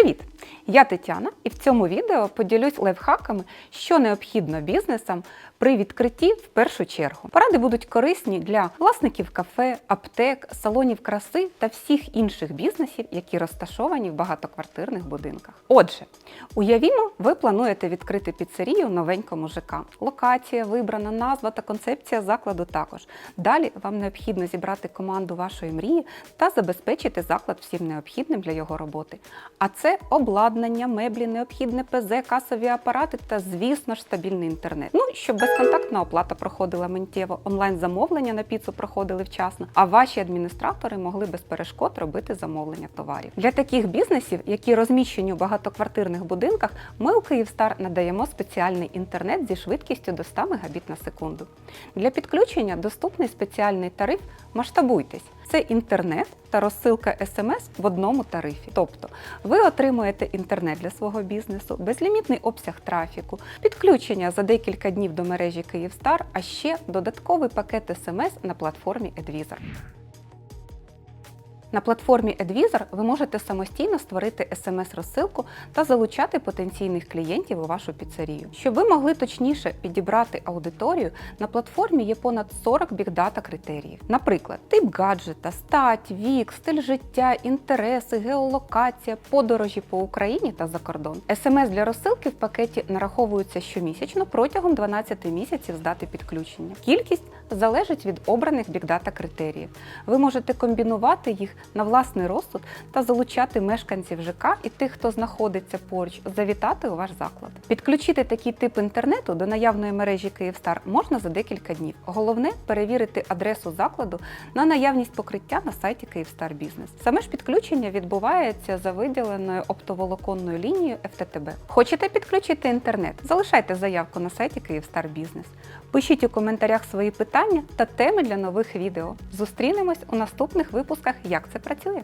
Привіт! Я Тетяна і в цьому відео поділюсь лайфхаками, що необхідно бізнесам при відкритті в першу чергу. Поради будуть корисні для власників кафе, аптек, салонів краси та всіх інших бізнесів, які розташовані в багатоквартирних будинках. Отже, уявімо, ви плануєте відкрити піцерію новенькому ЖК. Локація вибрана, назва та концепція закладу також. Далі вам необхідно зібрати команду вашої мрії та забезпечити заклад всім необхідним для його роботи. А це обладнання, меблі, необхідне ПЗ, касові апарати та, звісно ж, стабільний інтернет. Ну, щоб безконтактна оплата проходила миттєво, онлайн-замовлення на піцу проходили вчасно, а ваші адміністратори могли без перешкод робити замовлення товарів. Для таких бізнесів, які розміщені у багатоквартирних будинках, ми у Київстар надаємо спеціальний інтернет зі швидкістю до 100 Мбіт на секунду. Для підключення доступний спеціальний тариф Масштабуйтесь. Це інтернет та розсилка смс в одному тарифі. Тобто ви отримуєте інтернет для свого бізнесу, безлімітний обсяг трафіку, підключення за декілька днів до мережі Київстар, а ще додатковий пакет смс на платформі Advisor. На платформі Advisor ви можете самостійно створити смс-розсилку та залучати потенційних клієнтів у вашу піцерію. Щоб ви могли точніше підібрати аудиторію, на платформі є понад 40 бігдата критеріїв. Наприклад, тип гаджета, стать, вік, стиль життя, інтереси, геолокація, подорожі по Україні та за кордон. СМС для розсилки в пакеті нараховуються щомісячно протягом 12 місяців з дати підключення. Кількість залежить від обраних бігдата критеріїв. Ви можете комбінувати їх на власний розсуд та залучати мешканців ЖК і тих, хто знаходиться поруч, завітати у ваш заклад. Підключити такий тип інтернету до наявної мережі Київстар можна за декілька днів. Головне перевірити адресу закладу на наявність покриття на сайті Київстар Бізнес. Саме ж підключення відбувається за виділеною оптоволоконною лінією FTTB. Хочете підключити інтернет? Залишайте заявку на сайті Київстар Бізнес. Пишіть у коментарях свої питання та теми для нових відео. Зустрінемось у наступних випусках, як це працює.